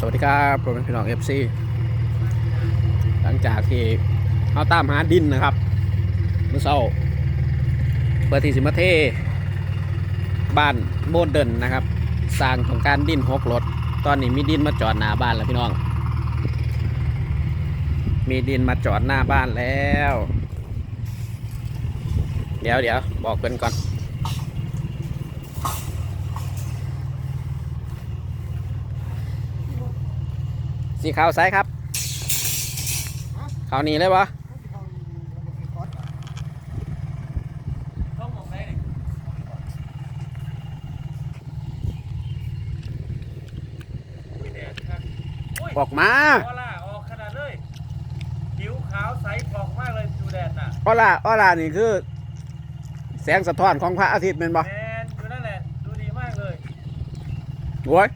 สวัสดีครับผมเป็นพี่น้องเอฟซีหลังจากที่เขาตามหาดินนะครับเมื่อเช้าเปิดที่สิมาเทบ้านโมเดินนะครับ สร้างของการดินหกรถ ตอนนี้มีดินมาจอดหน้าบ้านแล้วพี่น้อง มีดินมาจอดหน้าบ้านแล้ว เดี๋ยวเดี๋ยวบอกเพื่อนก่อน สีขาวไซส์ครับขาวนี้เลยวะองมองได้ดิอุ้ยแดดครับโอ้ยบอกมาออล่าออกขนาดเลยผิวขาวใสผ่องมากเลยดูแดดน่ะออล่าออล่านี่คือ แสงสะท้อนของพระอาทิตย์เป็นบ่แมนอยู่นั่นแหละดูดีมากเลยโว้ย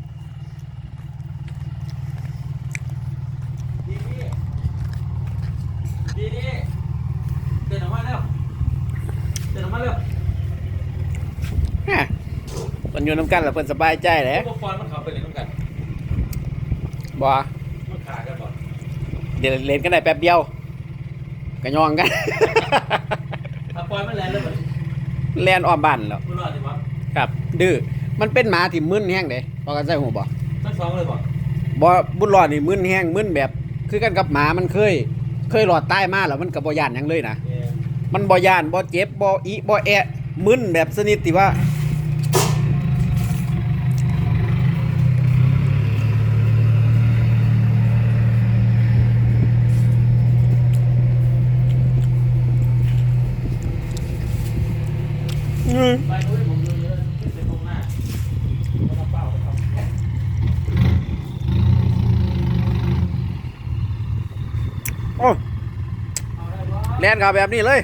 ดีดี ดีดีเดินออกมาเร็วเดินออกมาเร็วแหม่มันอยู่น้ำกันแล้วเพิ่นสบายใจแหละอุปกรณ์มันเขาไปเลยต้องกันบ่มันขากันบ่เดี๋ยวเล่นกันได้แป๊บเดียวกระยองกัน ถ้าปล่อยมันแรงเลยเหมือนแล่นอ้อมบ้านแล้วคุณรอดดิวะครับ ดื้อมันเป็นหมาที่มึนแห้งเด้พอกันใส่หูบ่ทั้งสองเลยบ่บ่บุญรอดนี่มึนแห้งมึนแบบ คือกันกับหมามันเคย เคยหลอดใต้มาแล้วมันก็บ่ย่านหยังเลยนะแมนมันบ่ย่านบ่เจ็บบ่อีบ่แอะมึนแบบสนิทที่ว่า อืม ไปนู้นผมดูเยอะขึ้นไปตรงหน้าเอากระเป๋าไปครับ โอ้ เอาได้บ่ แล่นเขาแบบนี้เลย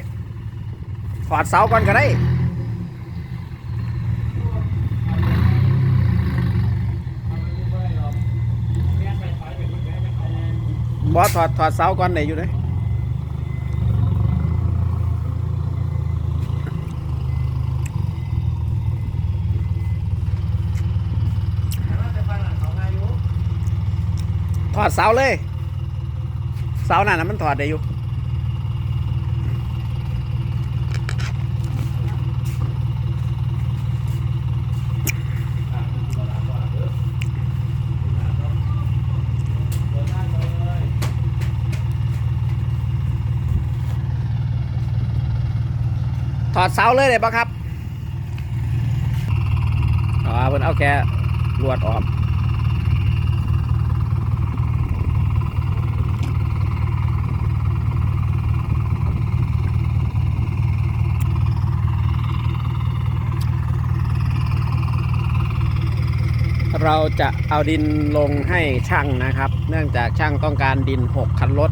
ถอดเสาก่อนก็ได้บอสถอดถอดเสาก่อนได้อยู่เลยถอดเสาเลย เสานั่นนมันถอดได้อยู่ อดเสาเลยเลยปะครับอ๋อเพิ่นเอาแค่ลวดออกเราจะเอาดินลงให้ช่างนะครับ เนื่องจากช่างต้องการดิน 6 คันรถ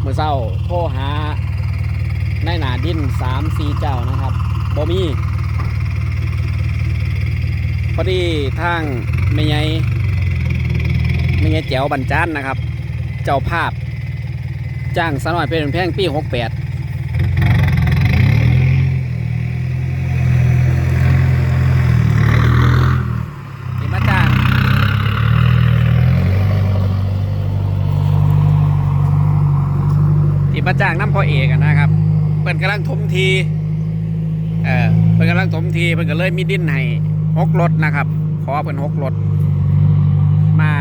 เมื่อเช้าโทรหา ในหนาดินสามสีเจ้านะครับบ่มีพอดีทางไม่ไงไม่ไงแจ๋วบันจานนะครับ เจ้าภาพ จ้างสนอยเป็นแพงปีหกแปดนี่มาจ้างที่มาจ้างน้ำพ่อเอกนะครับ พิ่นกำลังถมทีเออเพิ่นกำลังถมทีเพิ่นก็เลยมีดินให้หกรถนะครับ ขอเพิ่นหกรถมา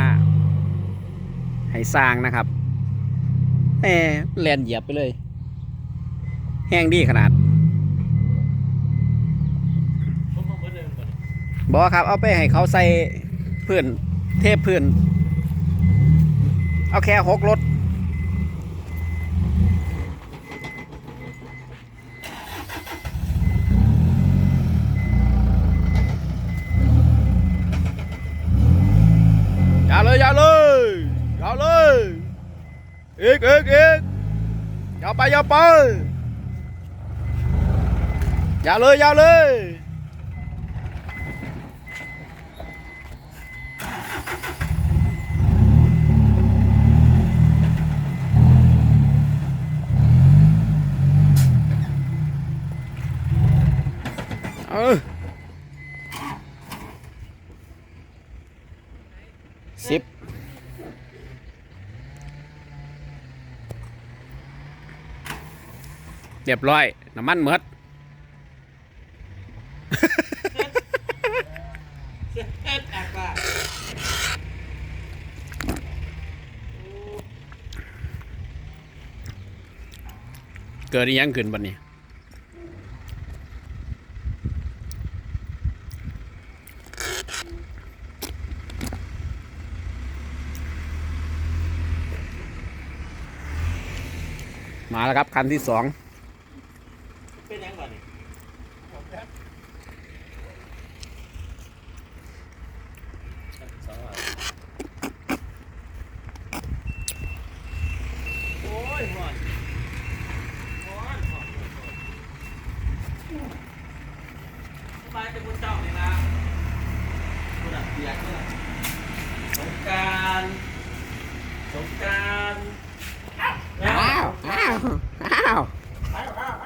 ให้สร้างนะครับแหมแลนเหยียบไปเลย แห้งดีขนาดผมมองเหมือนเดิมก่อนบอกครับเอาไปให้เขาใส่พื้นเทพพื้นเอาแค่หกรถ อีกอีกอีกอย่าไปอย่าไปอย่า เรียบร้อย น้ำมันเมดเกิดยังขึ้นบัดนี้มาแล้วครับคันที่สอง เป็นยังก่อนนี่สองอะโอ้ ยหอนหอนหอนหอนสบายเป็นบุญเจ้าเลยนะคุณอะเบียร์เนี่ยสงกรารสงกรารอ้าวอ้าวอ้าว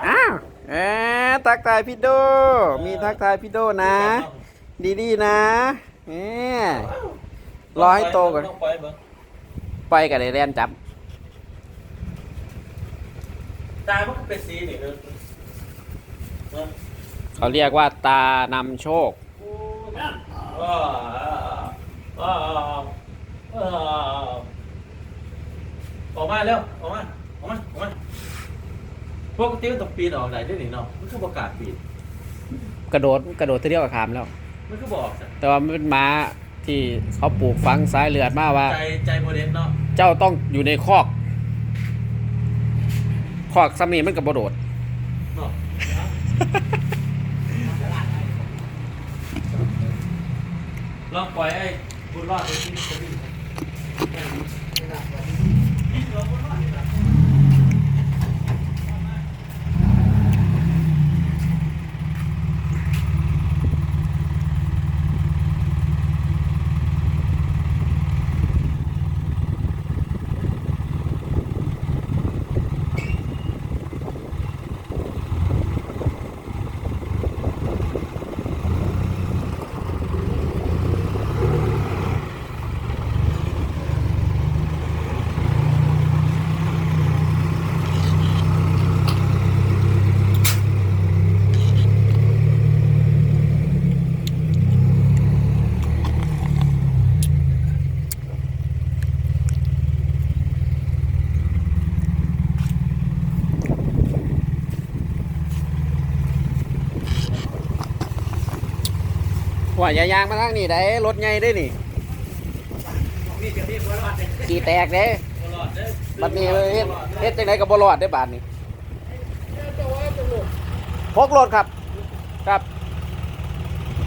อ้าวเอ๊ะทักทายพี่โด มีทักทายพี่โดนะ ดีๆนะเอ๊ะรอให้โตก่อนต้องปล่อยเบิ่งไปกับไอ้แรนจับ ตามันก็เป็นสีนี่เนอะเนอะเขาเรียกว่าตานำโชคว้าวว้าวว้าวออกมาเร็วออกมาออกมาออกมาพวกติ้วต้องปีนออกไหนด้วยนี่เนาะมันคือประกาศปีนกระโดดกระโดดเที่ยวกับขามแล้ว มันคือบอกจ้ะแต่ว่ามันเป็นม้าที่เขาปลูกฝังสายเลือดมาว่า ใจใจโมเดลเนาะ เจ้าต้องอยู่ในคอก ขอกสามีมันกับบโดด ลองปล่อยไอ้บุญรอดไปที่นี่จะวิ่ ว่าอย่ายางมาทางนี่ได้รถใหญ่ได้นี่นี่จะเรียกบุญรอดเลยขี่แตกเด้บัดนี้เฮ็ดเฮ็ดจังไดก็บ่รอดได้บาดนี้พกรถครับ ครับ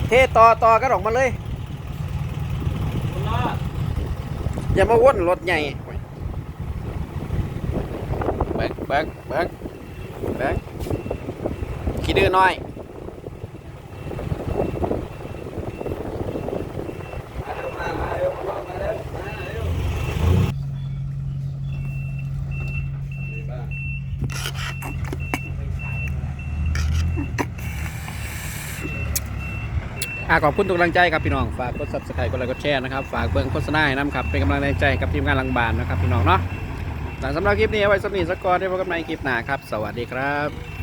เทต่อต่อกันออกมาเลยอย่ามาวนรถใหญ่เบิกเบิกเบิกเบิกขี้ดื้อน้อย ขอบคุณทุกกำลังใจครับพี่น้อง ฝากกดซับสไครต์กดไลค์กดแชร์นะครับ ฝากเบิ่งโฆษณาให้น้ำครับ เป็นกำลังใจให้กับทีมงานลังบานนะครับพี่น้องเนาะหลังสำหรับคลิปนี้เอาไว้สำนีสักก่อนได้พบกันใหม่คลิปหน้าครับ สวัสดีครับ